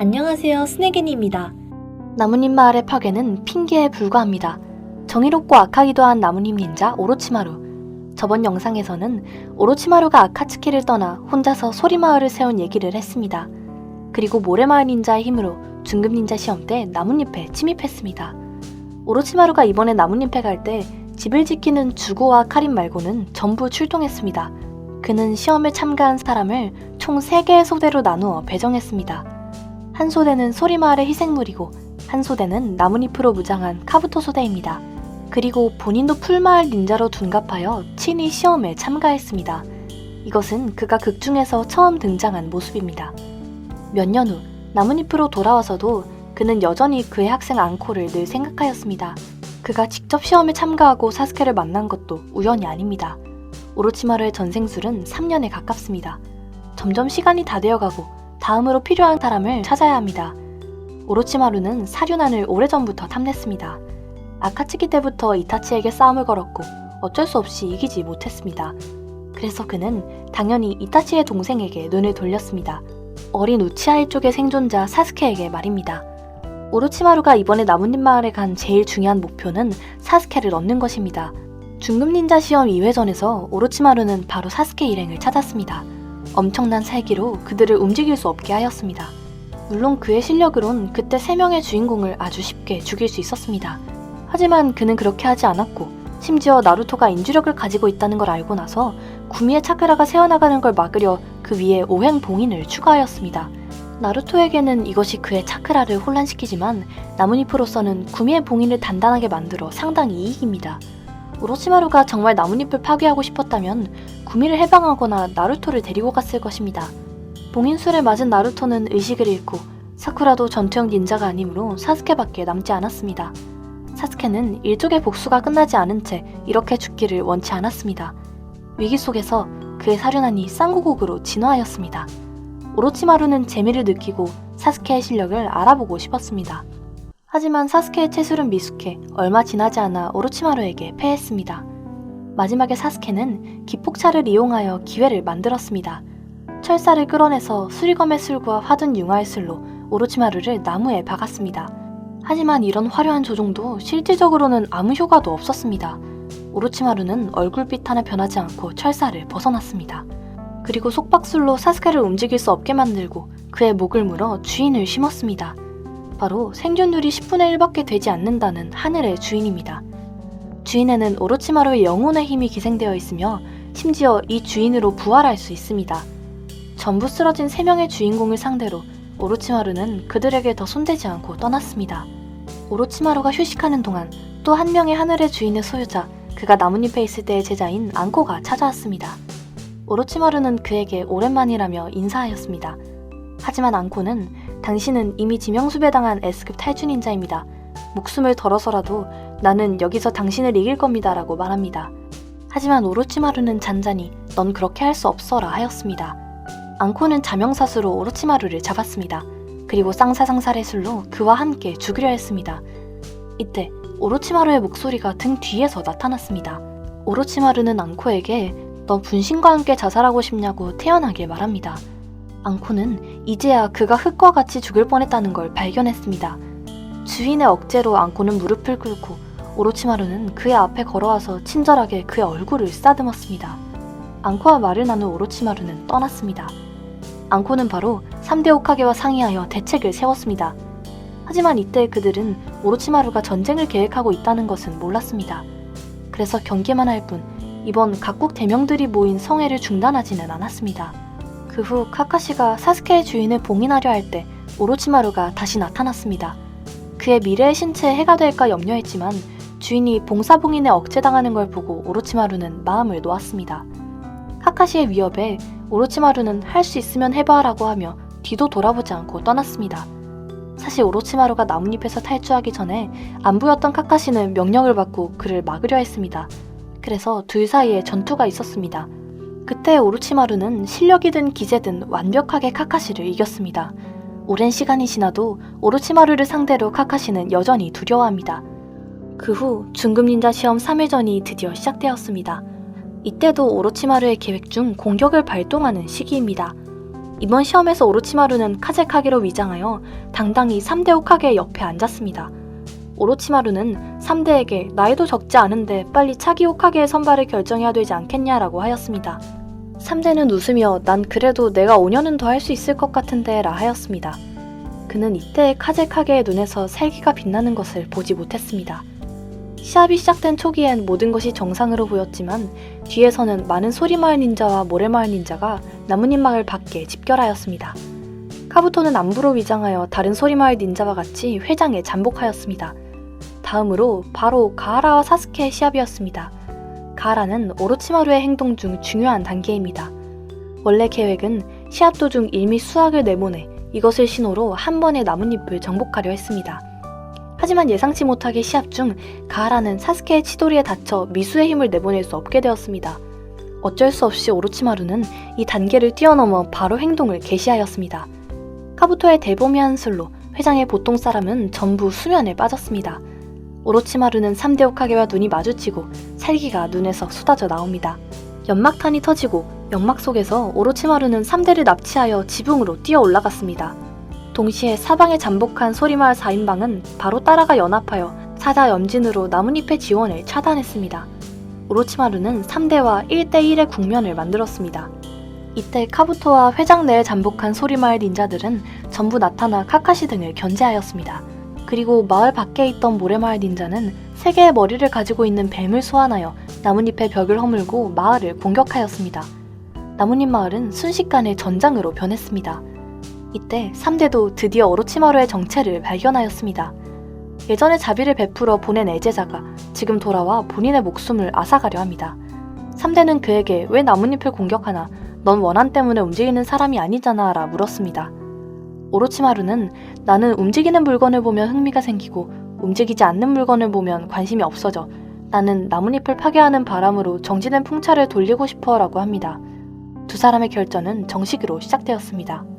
안녕하세요, 스네겐입니다. 나뭇잎 마을의 파괴는 핑계에 불과합니다. 정의롭고 악하기도 한 나뭇잎 닌자 오로치마루. 저번 영상에서는 오로치마루가 아카츠키를 떠나 혼자서 소리마을을 세운 얘기를 했습니다. 그리고 모래마을 닌자의 힘으로 중급 닌자 시험 때 나뭇잎에 침입했습니다. 오로치마루가 이번에 나뭇잎에 갈 때 집을 지키는 주고와 카린 말고는 전부 출동했습니다. 그는 시험에 참가한 사람을 총 3개의 소대로 나누어 배정했습니다. 한 소대는 소리마을의 희생물이고 한 소대는 나뭇잎으로 무장한 카부토 소대입니다. 그리고 본인도 풀마을 닌자로 둔갑하여 친히 시험에 참가했습니다. 이것은 그가 극 중에서 처음 등장한 모습입니다. 몇 년 후 나뭇잎으로 돌아와서도 그는 여전히 그의 학생 앙코를 늘 생각하였습니다. 그가 직접 시험에 참가하고 사스케를 만난 것도 우연이 아닙니다. 오로치마루의 전생술은 3년에 가깝습니다. 점점 시간이 다 되어가고 다음으로 필요한 사람을 찾아야 합니다. 오로치마루는 사륜안을 오래전부터 탐냈습니다. 아카츠키 때부터 이타치에게 싸움을 걸었고 어쩔 수 없이 이기지 못했습니다. 그래서 그는 당연히 이타치의 동생에게 눈을 돌렸습니다. 어린 우치아이 쪽의 생존자 사스케에게 말입니다. 오로치마루가 이번에 나뭇잎 마을에 간 제일 중요한 목표는 사스케를 얻는 것입니다. 중급 닌자 시험 2회전에서 오로치마루는 바로 사스케 일행을 찾았습니다. 엄청난 살기로 그들을 움직일 수 없게 하였습니다. 물론 그의 실력으론 그때 3명의 주인공을 아주 쉽게 죽일 수 있었습니다. 하지만 그는 그렇게 하지 않았고 심지어 나루토가 인주력을 가지고 있다는 걸 알고 나서 구미의 차크라가 새어나가는 걸 막으려 그 위에 오행 봉인을 추가하였습니다. 나루토에게는 이것이 그의 차크라를 혼란시키지만 나뭇잎으로서는 구미의 봉인을 단단하게 만들어 상당히 이익입니다. 오로치마루가 정말 나뭇잎을 파괴하고 싶었다면 구미를 해방하거나 나루토를 데리고 갔을 것입니다. 봉인술에 맞은 나루토는 의식을 잃고 사쿠라도 전투형 닌자가 아니므로 사스케밖에 남지 않았습니다. 사스케는 일족의 복수가 끝나지 않은 채 이렇게 죽기를 원치 않았습니다. 위기 속에서 그의 사륜안이 쌍구곡으로 진화하였습니다. 오로치마루는 재미를 느끼고 사스케의 실력을 알아보고 싶었습니다. 하지만 사스케의 채술은 미숙해 얼마 지나지 않아 오로치마루에게 패했습니다. 마지막에 사스케는 기폭차를 이용하여 기회를 만들었습니다. 철사를 끌어내서 수리검의 술과 화둔 융화의 술로 오로치마루를 나무에 박았습니다. 하지만 이런 화려한 조종도 실질적으로는 아무 효과도 없었습니다. 오로치마루는 얼굴빛 하나 변하지 않고 철사를 벗어났습니다. 그리고 속박술로 사스케를 움직일 수 없게 만들고 그의 목을 물어 주인을 심었습니다. 바로 생존율이 10분의 1밖에 되지 않는다는 하늘의 주인입니다. 주인에는 오로치마루의 영혼의 힘이 기생되어 있으며 심지어 이 주인으로 부활할 수 있습니다. 전부 쓰러진 3명의 주인공을 상대로 오로치마루는 그들에게 더 손대지 않고 떠났습니다. 오로치마루가 휴식하는 동안 또 한 명의 하늘의 주인의 소유자, 그가 나뭇잎에 있을 때의 제자인 앙코가 찾아왔습니다. 오로치마루는 그에게 오랜만이라며 인사하였습니다. 하지만 앙코는 당신은 이미 지명수배당한 S급 탈주 닌자입니다. 목숨을 걸어서라도 나는 여기서 당신을 이길 겁니다. 라고 말합니다. 하지만 오로치마루는 잔잔히 넌 그렇게 할 수 없어라 하였습니다. 앙코는 자명사수로 오로치마루를 잡았습니다. 그리고 쌍사상살의 술로 그와 함께 죽으려 했습니다. 이때 오로치마루의 목소리가 등 뒤에서 나타났습니다. 오로치마루는 앙코에게 너 분신과 함께 자살하고 싶냐고 태연하게 말합니다. 앙코는 이제야 그가 흙과 같이 죽을 뻔했다는 걸 발견했습니다. 주인의 억제로 앙코는 무릎을 꿇고 오로치마루는 그의 앞에 걸어와서 친절하게 그의 얼굴을 쓰다듬었습니다. 앙코와 말을 나눈 오로치마루는 떠났습니다. 앙코는 바로 3대 오카게와 상의하여 대책을 세웠습니다. 하지만 이때 그들은 오로치마루가 전쟁을 계획하고 있다는 것은 몰랐습니다. 그래서 경계만 할 뿐 이번 각국 대명들이 모인 성회를 중단하지는 않았습니다. 그 후 카카시가 사스케의 주인을 봉인하려 할 때 오로치마루가 다시 나타났습니다. 그의 미래의 신체에 해가 될까 염려했지만 주인이 봉사봉인에 억제당하는 걸 보고 오로치마루는 마음을 놓았습니다. 카카시의 위협에 오로치마루는 할 수 있으면 해봐라고 하며 뒤도 돌아보지 않고 떠났습니다. 사실 오로치마루가 나뭇잎에서 탈주하기 전에 안 보였던 카카시는 명령을 받고 그를 막으려 했습니다. 그래서 둘 사이에 전투가 있었습니다. 그때 오로치마루는 실력이든 기재든 완벽하게 카카시를 이겼습니다. 오랜 시간이 지나도 오로치마루를 상대로 카카시는 여전히 두려워합니다. 그 후 중급 닌자 시험 3회전이 드디어 시작되었습니다. 이때도 오로치마루의 계획 중 공격을 발동하는 시기입니다. 이번 시험에서 오로치마루는 카제카게로 위장하여 당당히 3대 호카게 옆에 앉았습니다. 오로치마루는 3대에게 나이도 적지 않은데 빨리 차기 호카게의 선발을 결정해야 되지 않겠냐라고 하였습니다. 3대는 웃으며 난 그래도 내가 5년은 더 할 수 있을 것 같은데 라 하였습니다. 그는 이때 카제카게의 눈에서 살기가 빛나는 것을 보지 못했습니다. 시합이 시작된 초기엔 모든 것이 정상으로 보였지만 뒤에서는 많은 소리마을 닌자와 모래마을 닌자가 나뭇잎 마을 밖에 집결하였습니다. 카부토는 안부로 위장하여 다른 소리마을 닌자와 같이 회장에 잠복하였습니다. 다음으로 바로 가하라와 사스케의 시합이었습니다. 가하라는 오로치마루의 행동 중 중요한 단계입니다. 원래 계획은 시합 도중 일미 수학을 내보내 이것을 신호로 한 번에 나뭇잎을 정복하려 했습니다. 하지만 예상치 못하게 시합 중 가하라는 사스케의 치도리에 다쳐 미수의 힘을 내보낼 수 없게 되었습니다. 어쩔 수 없이 오로치마루는 이 단계를 뛰어넘어 바로 행동을 개시하였습니다. 카부토의 대범이 한술로 회장의 보통 사람은 전부 수면에 빠졌습니다. 오로치마루는 3대 호카게와 눈이 마주치고 살기가 눈에서 쏟아져 나옵니다. 연막탄이 터지고 연막 속에서 오로치마루는 3대를 납치하여 지붕으로 뛰어 올라갔습니다. 동시에 사방에 잠복한 소리마을 4인방은 바로 따라가 연합하여 사자 염진으로 나뭇잎의 지원을 차단했습니다. 오로치마루는 3대와 1대1의 국면을 만들었습니다. 이때 카부토와 회장 내에 잠복한 소리마을 닌자들은 전부 나타나 카카시 등을 견제하였습니다. 그리고 마을 밖에 있던 모래마을 닌자는 세 개의 머리를 가지고 있는 뱀을 소환하여 나뭇잎의 벽을 허물고 마을을 공격하였습니다. 나뭇잎 마을은 순식간에 전장으로 변했습니다. 이때 3대도 드디어 오로치마루의 정체를 발견하였습니다. 예전에 자비를 베풀어 보낸 애제자가 지금 돌아와 본인의 목숨을 앗아가려 합니다. 3대는 그에게 왜 나뭇잎을 공격하나 넌 원한 때문에 움직이는 사람이 아니잖아 라 물었습니다. 오로치마루는 나는 움직이는 물건을 보면 흥미가 생기고 움직이지 않는 물건을 보면 관심이 없어져 나는 나뭇잎을 파괴하는 바람으로 정지된 풍차를 돌리고 싶어 라고 합니다. 두 사람의 결전은 정식으로 시작되었습니다.